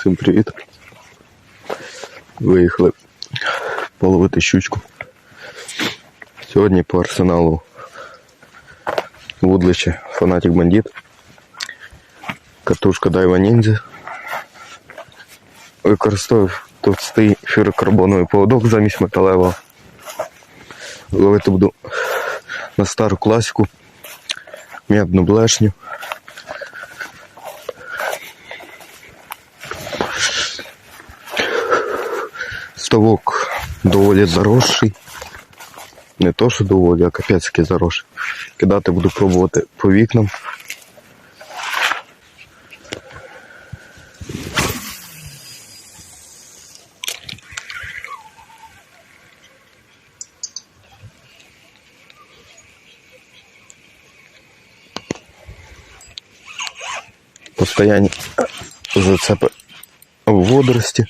Всім привіт. Виїхали половити щучку. Сьогодні по арсеналу вудлище Фанатик Бандит. Катушка Дайва Ніндзя. Використовую товстий фірокарбоновий поводок замість металевого. Ловити буду на стару класику. Медну блешню. Ставок доволі заросший. Не то, що доволі, а капець який заросший. Кидати буду пробувати по вікнам. Постоянні зацепи в водорості.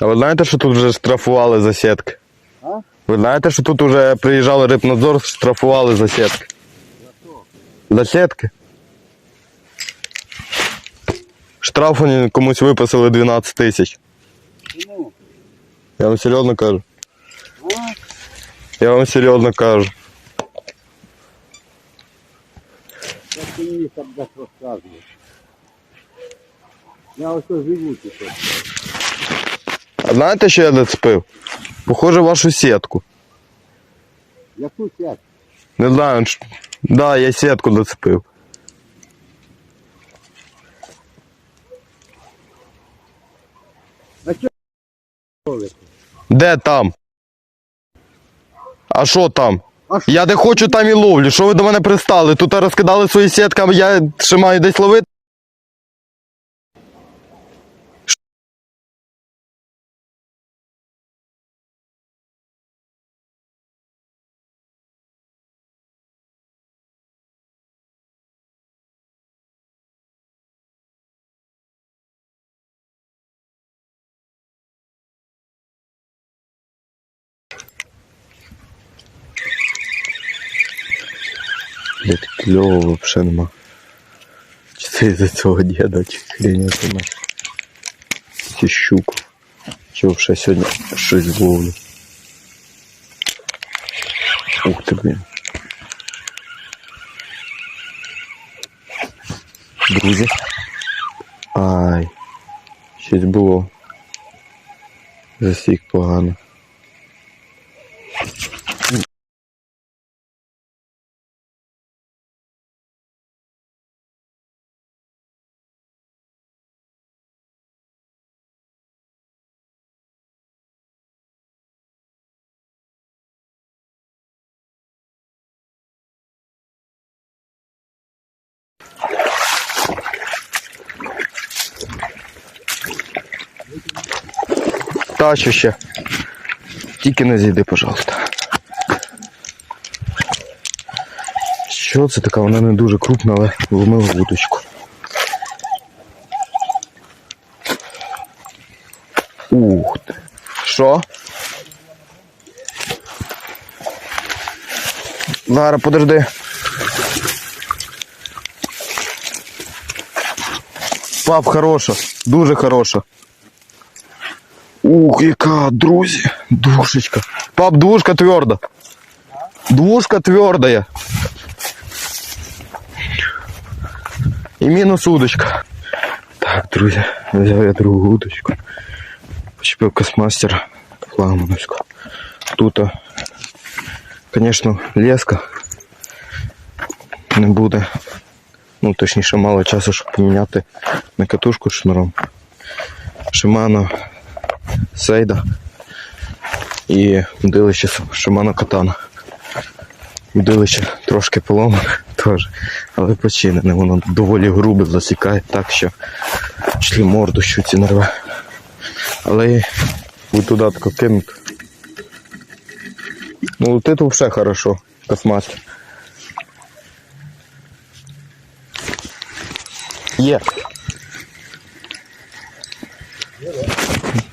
А ви знаєте, що тут вже штрафували за сітки? А? Ви знаєте, що тут вже приїжджали рибнадзор, штрафували за сітки? За сітки? Штраф вони комусь виписали 12 тисяч. Чому? Я вам серйозно кажу. А? Я вам серйозно кажу. Як ти мені там десь розказуєш? Я ось тут живу тут. Знаєте, що я зацепив? Похоже, вашу сітку. Яку сядь? Не знаю, ш- да, я сітку зацепив. А чого? Де там? А що там? А? Я де хочу, там і ловлю. Що ви до мене пристали? Тут розкидали свої сітки, я ще маю десь ловити. Блять, кльово вообще нема. Чи це із-за цього діда, чи хрень знаю. Чи щуку. Чи вообще сьогодні щось ловлю. Ух ти, блін. Друзі. Ай. Щось було. Засік погано. Тачу ще. Тільки не зійди, пожалуйста. Що це така? Вона не дуже крупна, але вломила вудочку. Ух ти. Що? Зараз подожди. Пап, хороша, дуже хороша. Ух, яка, друзі, душечка. Пап, двушка тверда. Двушка твердая. І мінус удочка. Так, друзі, взяв я другу удочку. Почепив космастера флагмановську. Тут, звісно, леска не буде. Ну, точніше, мало часу, щоб поміняти на катушку з шнуром. Shimano Сейда і удилище Shimano Katana. Удилище трошки поломане теж, але починене, воно доволі грубе засікає так, що члі морду щуці нарве. Але ви туди тако кинути. Ну, летить все хорошо, космастер. Є.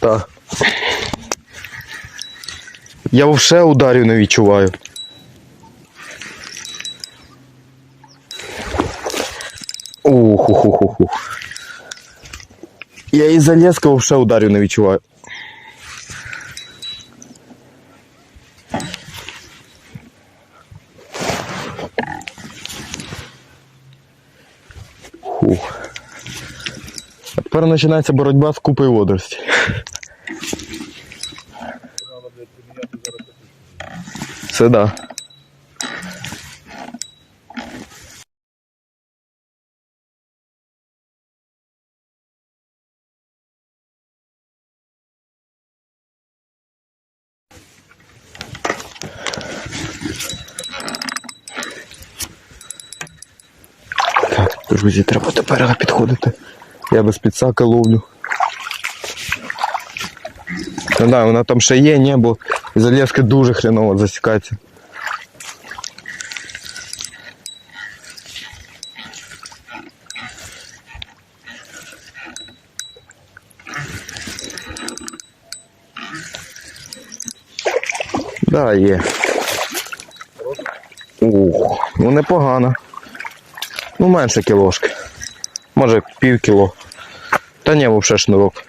Так. Я вже ударів не відчуваю. Ух, ух, ух, ух, ух. Я із Залєзка вже ударів не відчуваю. Фух. А тепер починається боротьба з купою водоростей. Це да. Так, друзі, треба до берега підходити. Я без підсаки ловлю. Не знаю, вона там ще є, ні, бо залізки дуже хреново засікається. Да, є. Ух, ну непогано. Ну, менше кілошки. Може пів кіло. Та ні, вовше шнурок.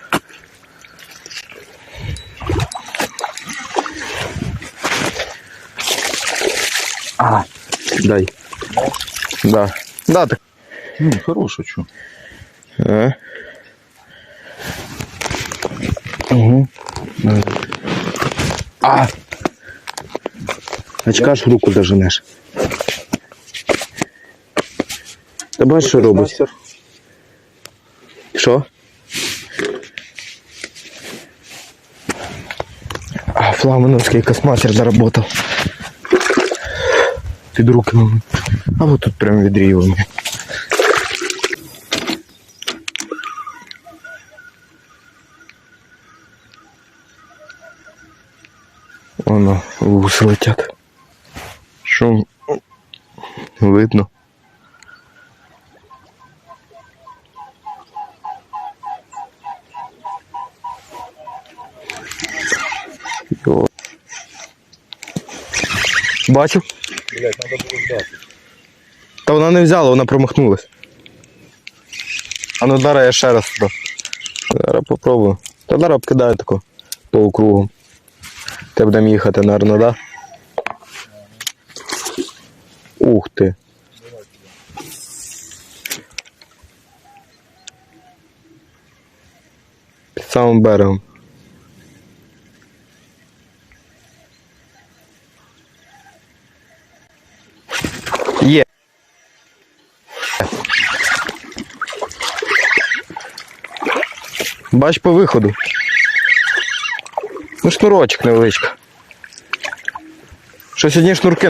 Дай. Да. Да, так. Ну, хороша, що. А. Угу. А. Очка ж руку доженеш. Та бачиш, що робить? Що? А, флагмановский космастер заработал. Під руки мами. А вот тут прям відрі його. Воно вус летять. Що видно? Йо. Блять, треба було ждати. Та вона не взяла, вона промахнулась. А ну зараз я ще раз туди. Зараз попробую. Та зараз обкидаю тако по округу. Ти будемо їхати, наверно, да? Ух ти. Під самим берегом. Є. Бач по виходу. Ну, шнурочок невеличка. Щось одні шнурки